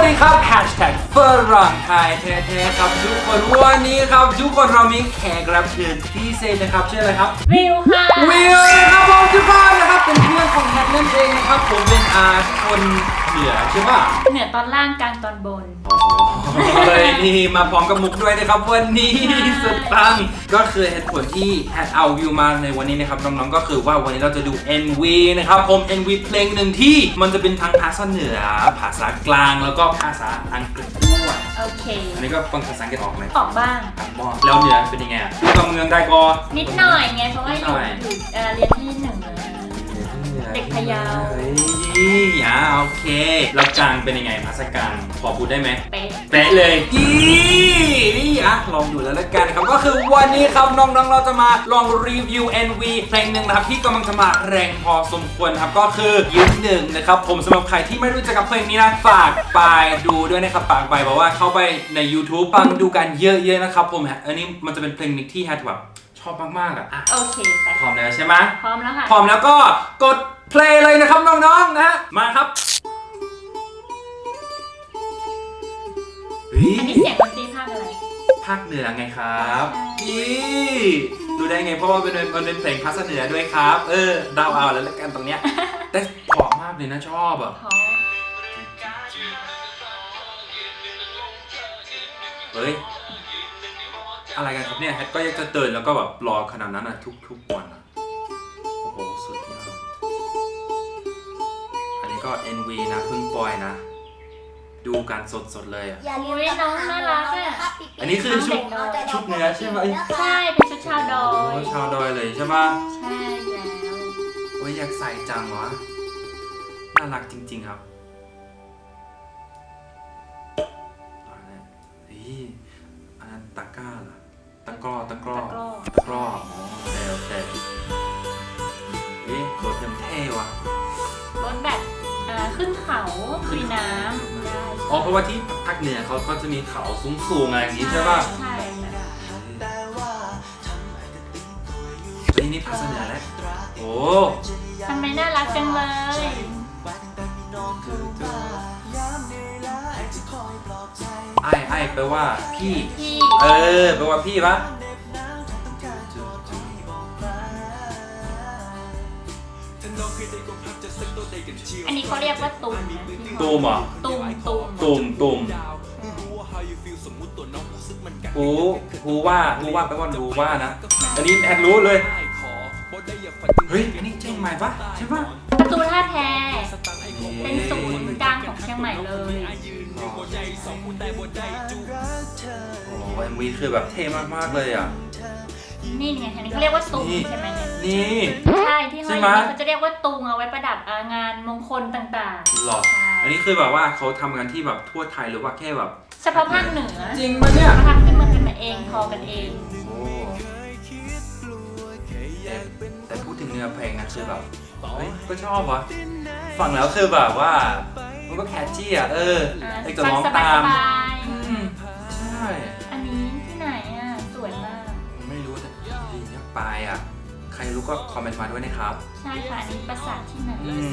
วัสดีครับ Hashtag ฝรั่งไทยแท้ๆครับทุกคนวันนี้ครับทุกคนเรามีแขกรับเชิญพิเศษนะครับชื่ออะไรครับวิวค่ะวิวนะครับผมทุกคนนะครับเป็นเพื่อนของแฮทนั่นเองนะครับผมเป็นอาคน เหนือใช่ปะเหนือตอนล่างกลางตอนบนเฮ้ยนี่มาพร้อมกับมุกด้วยนะครับวันนี้สุดปังก็คือเหตุผลที่แฮทเอาวิวมาในวันนี้นะครับน้องๆก็คือว่าวันนี้เราจะดู NV นะครับผม NV เพลงหนึ่งที่มันจะเป็นทั้งภาษาเหนือ ภาษากลางแล้วก็ภาษาอังกฤษด้วยโอเค อันนี้ก็ฟังภาษาอังกฤษออกไหมออกบ้างอะบอกแล้วเหนือเป็นยังไงอะพูดกับเมืองได้ก็นิดหน่อยไงเพราะว่านิอดหน่ยู่อยอยู่เอ่อเรียนที่หนึ่งเลยเด็กพะเยาเฮ้ย อ่าโอเคแล้วกลางเป็นยังไงภาษากลางพอพูดได้ไหม เป๊ะ เป๊ะเลยยี่นี่อะลองดูแล้วละกันครับ ก็คือวันนี้ครับน้องๆเราจะมาลองรีวิว NV เพลงหนึ่งนะครับ ที่กำลังจะมาแรงพอสมควรนะครับ ก็คือยืนหนึ่งนะครับ ผมสำหรับใครที่ไม่รู้จักกับเพลงนี้นะฝากไปดูด้วยนะครับฝากไปบอกว่าเข้าไปใน YouTube ฟังดูกันเยอะๆนะครับผมอันนี้มันจะเป็นเพลงหนึงที่แฮทแบบชอบมากๆอะอะโอเคไปพร้อมแล้วใช่ไหมพร้อมแล้วค่ะ พร้อมแล้วก็กด เพลย์เลยนะครับน้องๆนะมาครับเฮ้ยอันนี้เสียงดนตรีภาคอะไรภาคเหนือไงครับนี่ดูได้ไงเพราะว่าเป็นมันเป็นเพลงภาษาเหนือด้วยครับ เออเดาเอาแล้วละกันตรงเนี้ยแต่เพราะมากเลยนะชอบอะเพราะเฮ้ยอะไรกันครับเนี่ยแฮทก็ยังจะเตือนแล้วก็แบบรอขนาดนั้นอะทุกทุกวันอะโอ้โหสุดมา กอันนี้ก็ NV นะเพิ่งปล่อยนะ ดูการสดสดๆเลยอะอย่าลืมกลับมาหาน้องนะครับปิ๊กๆอันนี้คือชุดน้องจะได้ชุดเนื้อใช่ไหม ใช่เป็นชุดชาวดอโอ้ย ชาวดอยเลยใช่ปะใช่แล้ว โอ้ยอยากใส่จังวะ น่ารักจริง ๆ ครับ ราะว่าที่ภาคเหนือเขาก็จะมีเขาสูงๆอะไรอย่างงี้ใช่ป่ะใช่แล้วเฮ้ยนี่ภาษาเหนือแล้วโอ้ทำไมน่ารักจังเลยไอ้ไอ้แปลว่าพี่ พี่ เออแปลว่าพี่ปะ อันนี้เขาเรียกว่าตุ่มนะที่ตูมเหรอ ตุ่มตุ่มตุ่มตุ่มหูหูว่าหูว่าแปลว่ารู้ว่านะ อันนี้แอดรู้เลย เฮ้ย อันนี้เชียงใหม่ปะใช่ปะประตูท่าแพเป็นศูนย์กลางของเชียงใหม่เลยโอ้โหเอ็มวีคือแบบเท่มากๆเลยอะ นี่ไงอันนี้เขาเรียกว่าตุงนี่ใช่ไหมเนี่ยนี่ ใช่ที่ห้อยใช่อไหมยู่นี่เขาจะเรียกว่าตุงเอาไว้ประดับอ่างานมงคลต่างหรอใช่อันนี้คือแบบว่าเขาทำกันที่แบบทั่วไทยหรือว่าแค่แบบๆเฉพาะภาคเหนือจริงปะเนี่ย เขาทำขึ้นมาเป็นมาเองพอกันเอง โอ้แต่แต่พูดถึงเนื้อเพลงนะคือแบบเฮ้ยก็ชอบวะฟังแล้วคือแบบว่า มันก็แคชชี่อะ เอออ่าไอ้จะฟัร้องสบาตามยอืมใช่ๆอันนี้ที่ ปลายอะ ใครรู้ก็คอมเมนต์มาด้วยนะครับ ใช่ค่ะอันนี้ปราสาทที่ไหน อืม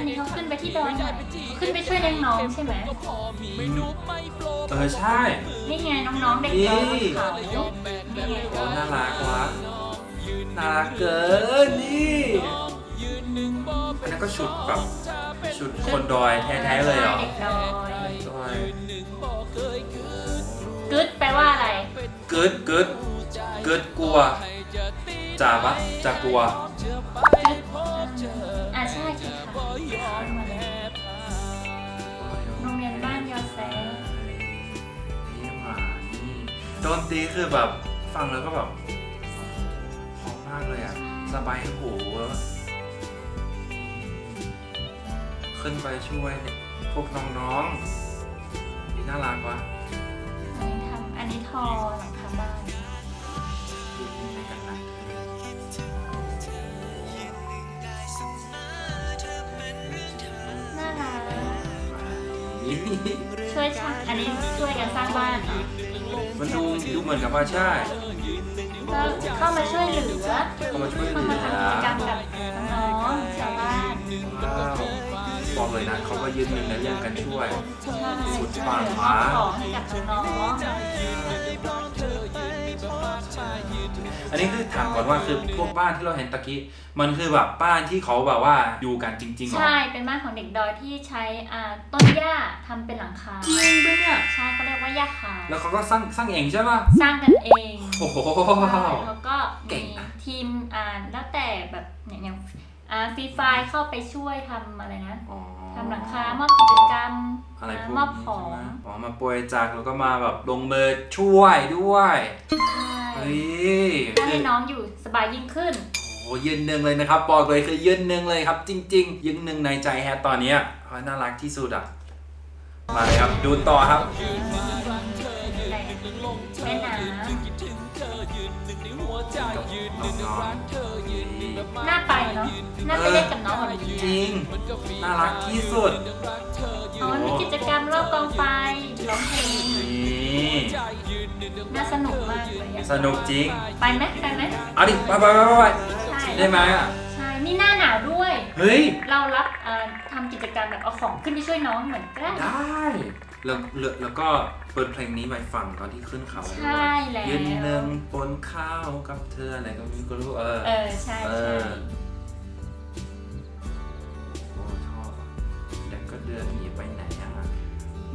นนี้เขาขึ้นไปที่ดอยไหนขึ้นไปช่วยเลี้ยงน้องใช่ไหมเออใช่ นี่ไงน้องๆเด็กดอยบนเขานี่ไงโอ้น่ารักวะน่ารักเกินนี่อันนั้นก็ชุดแบบชุดคนดอยแท้ๆเลยเหรอเด็กดอยดอยกึดแปลว่าอะไรกึดกึดกึดกลัวจ่าปะจ่ากลัวกึด ดนตีคือแบบฟังแล้วก็แบบหอมมากเลยอะ สบายหูขึ้นไปช่วยพวกน้องๆน่ารักวะอันนี้ทำอันนี้ทอหลังคาบ้านน่ารักช่วยช่างอันนี้ช่วยกันสร้างบ้านอะ มันดูดูเหมือนกับว่าใช่ก็เข้ามาช่วยเหลือเขามาช่วยเหลืเข้าอมาทำกิจกรรมกับน้องๆชาวบ้านว้าวบอกเลยนะเขาก็ยืนหนึ่งในเรื่องการช่วยใช่สุดช่วยปากเหลือหมา ของให้กับน้อง อันนี้คือถามก่อนว่าคือพวกบ้านที่เราเห็นตะกี้มันคือแบบบ้านที่เขาแบบว่าอยู่กันจริงๆๆเหรอใช่เป็นบ้านของเด็กดอยที่ใช้อ่าต้นหญ้าทำเป็นหลังคาจริงปะเนี่ยใช่เขาเรียกว่าหญ้าคาแล้วเขาก็สร้างสร้างเองใช่ป่ะสร้างกันเองโอ้โหใช่แล้วก็เก่มีงอะ ทีมอ่าแล้วแต่แบบเนี่ยอย่างอ่าฟรีไฟเข้าไปช่วยทำอะไรนะอ๋อทำหลังคามอบกิจกรรม อะไรพวกมอบนี้ของ ใช่ไหมอ๋อมาโปรยจากแล้วก็มาแบบลงมือช่วยด้วย ใช่เฮ้ยเพื่อให้น้องอยู่สบายยิ่งขึ้น โอ้ยืนหนึ่งเลยนะครับบอกเลยคือยืนหนึ่งเลยครับ จริง ๆ ยืนหนึ่งในใจแฮตตอนเนี้ยเพราะน่ารักที่สุดอะ มาเลยครับ ดูต่อครับ แม่น้กับน้องๆนี่ำน่าไปเนาะน่าไปเล่นกับน้องแบบนี้จริง น่ารักที่สุด อ๋อมีกิจกรรมรอบกองไฟร้องเพลงนี่ น่าสนุกมากเลยอะสนุกจริง ไปไหมไปไหมเอาดิไปไปไปไปไปใช่ได้ไหมอะ ใช่นี่หน้าหนาวด้วย เฮ้ย เรารับเอ่อทำกิจกรรมแบบเอาของขึ้นไปช่วยน้องเหมือนกันได้ แล้วแล้วแล้วก็เปิดเพลงนี้ไปฟังตอนที่ขึ้นเขาด้วยใช่แล้ว ยืนหนึ่งปนข้าวกับเธออะไรก็ไมีก็รู้เออ เออ ใช่เอใช่อโอ้ชอบอะแต่ก็เดินหนีไปไหนอะ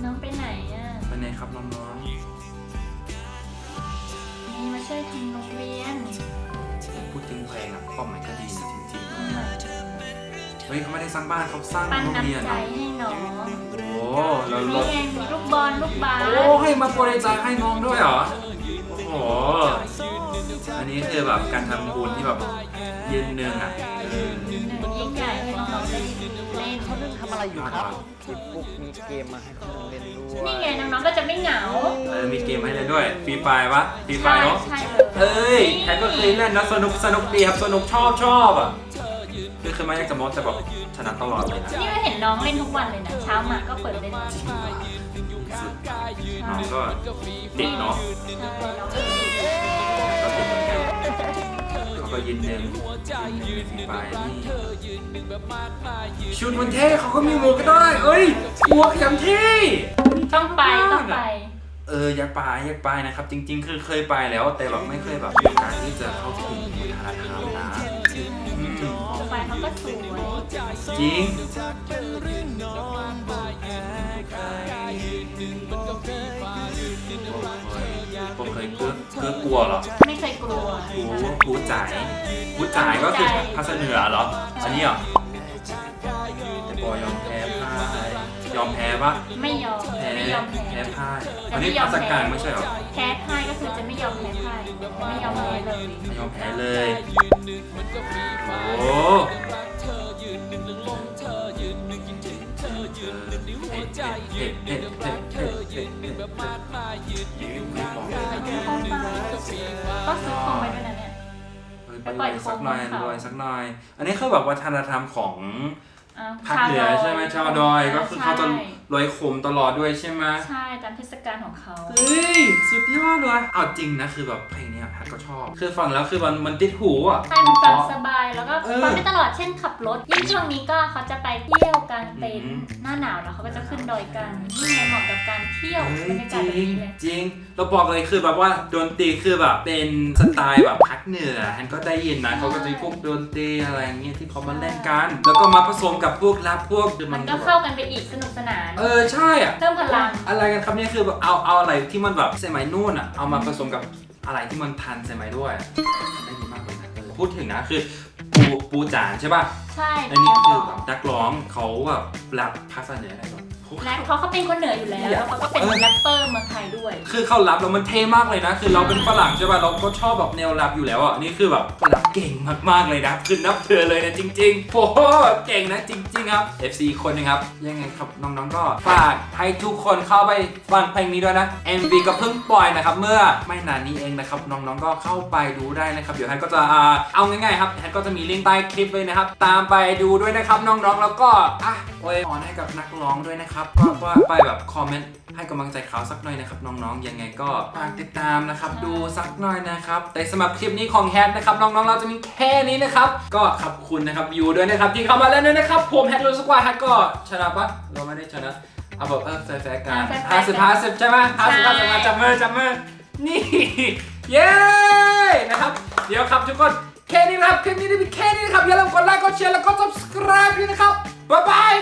น้องไปไหนอะ ไปไหนครับน้องนี่มา ช่วยทำโรงเรียนๆพูดถึงเพลงอะความหมายก็ดีนะจริงๆ เฮ้ยเขาไม่ได้สร้างบ้านเขาสร้างปั้นโรงเรียนน้ำใจอะให้น้องโอ้แล้วนี่รถไงมีลูกบอลลูกบาสโอ้ให้มาบริจาคให้น้องด้วยเหรอ โอ้โห อันนี้คือแบบการทำบุญที่แบบยืนหนึ่งอะเออ องทำอะไรอยู่ครับมีปุ๊กมีเกมมาให้เขาเล่นด้วยนี่ไงน้องๆก็จะไม่เหงา เออมีเกมให้เล่นด้วยฟรีไฟปะฟรีไฟใช่เนาะใช่เลยเอ้ยแคทก็เคยเล่นนะสนุกสนุกดีครับสนุกชอบชอบอะคือคือไม่อยากจะมดแต่แบบชนะตลอดเลยนะนี่ก็เห็นน้องเล่นทุกวันเลยนะ เช้ามาก็เปิดเล่นสุดน้องก็ติดเนาะ ใช่น้องก็ดี ก็ยืนหนึ่งยืนหนึ่งในฟรีไฟนี่ชุดมันเท่เขาก็มีหมวกก็ได้เอ้ยหมวกอย่างเท่ต้องไปต้องไป เอออยากไปอยากไปนะครับ จริง ๆ คือเคยไปแล้ว แต่แบบไม่เคยแบบมีโอกาสที่จะเข้าถึงวัฒนธรรมนะอืมโปรไฟล์เขาก็สวยจริง ผมเคยเกือบเกือบกลัวเหรอไม่เคยกลัว กูกูจ่ายกูจ่ายก็คือภาษาเหนือเหรอ อันนี้เหรอแต่ปอยอมแพ้พ่ายยอมแพ้ปะไม่ยอมแพ้ไม่ยอมแพ้แพ้พ่ายอันนี้ภาษากลางไม่ใช่เหรอแพ้พ่ายก็คือจะไม่ยอมแพ้พ่ายไม่ยอมแพ้เลยไม่ยอมแพ้เลยโอ้เผ็ดเผ็ดเผ็ดเผ็ดเผ็ด เฮ้ยไปเลยสักหน่อยรวยสักหน่อย อันนี้คือแบบวัฒนธรรมของอ่ภาคเหนือใช่ไหมชาวดอยก็คือเขาจะใช่ ลอยโคมตลอดด้วยใช่ไหมใช่ตามเทศกาลของเขา เฮ้ย สุดยอดเลยเอาจริงนะคือแบบเพลงเนี้ยฮัทก็ชอบ คือฟังแล้วคือมันมันติดหูอะ ใช่มันฟังเพราะสบายแล้วก็เออ ฟังได้ตลอดเช่นขับรถยิ่งช่วงนี้ก็เขาจะไปเที่ยวกลางเต็นอืท์มหน้าหนาวแล้วเขาก็จะขึ้นดอยกันยิ่งไงเหมาะกับการเที่ยวเฮ้บรยรยาจกาศริแบบงนี้เลย จริง เราบอกเลยคือแบบว่าดนตรีคือแบบเป็นสไตล์แบบพักเหนือฮันก็ได้ยินนะเขาก็จะมีพวกดนตรีอะไรอย่างเงี้ยที่เขามาเล่นกัน แล้วก็มาผสมกับพวกแรปพวกมันก็เข้ากันไปอีกสนุกสนาน เออใช่อะ เพิ่มพลัง อะไรกันครับเนี่ยคือแบบเอาเอาอะไรที่มันแบบสมัยนู่นอะเอามาผสมกับอะไรที่มันทันสมัยด้วยอะได้ดีมากเลยนะเออพูดถึงนะคือปูปูจานใช่ป่ะใช่อันนี้คือแบบนักร้องเขาแบบแรปภาษาเหนืออะไรแบบเขาและเพราะเขาเป็นคนเหนืออยู่แล้วแล้วเขาก็เป็นเออ แรปเปอร์เมืองไทยด้วย คือเขาแรปแล้วมันเท่มากเลยนะ คือเราเป็นฝรั่งใช่ป่ะเราก็ชอบแบบแนวแรปอยู่แล้วอะนี่คือแบบเขาแรป เก่งมากๆเลยนะคือนับเธอเลยนะจริงๆโอ้โหเก่งนะจริง ๆ ครับ FC คนนึงครับ ยังไงครับน้องๆก็ฝากให้ทุกคนเข้าไปฟังเพลงนี้ด้วยนะ MV ก็เพิ่งปล่อยนะครับ เมื่อไม่นานนี้เองนะครับน้องๆก็เข้าไปดูได้นะครับ เดี๋ยวแฮนก็จะอ่าเอาง่ายๆครับแฮนก็จะมีลิงก์ใต้คลิปเลยนะครับ ตามไปดูด้วยนะครับน้องๆแล้วก็อะโอ้ยอ่อนให้กับนักร้องด้วยนะครับก็ว่าไปแบบคอมเมนต์ ให้กำลังใจเขาสักหน่อยนะครับน้องๆ ยังไงก็ฝากติดตามนะครับดูสักหน่อยนะครับแต่สำหรับคลิปนี้ของแฮทนะครับน้องๆเราจะมีแค่นี้นะครับก็ขอบคุณนะครับยูด้วยนะครับที่เข้ามาเล่นด้วยนะครับผมแฮทรู้สึกว่าแฮทก็ชนะปะเราไม่ได้ชนะเอาแบบเออแฟร์ๆกันอ่าแฟร์ๆห้าสิบห้าสิบใช่ไหมห้าสิบห้าสิบมาจับมือจับมือนี่เย้นะครับเดี๋ยวครับทุกคนแค่นี้นะครับคลิปนี้ได้มีแค่นี้นะครับอย่าลืมกดไลค์กดแชร์แล้วก็ subscribe ด้วยนะครับบ๊ายบาย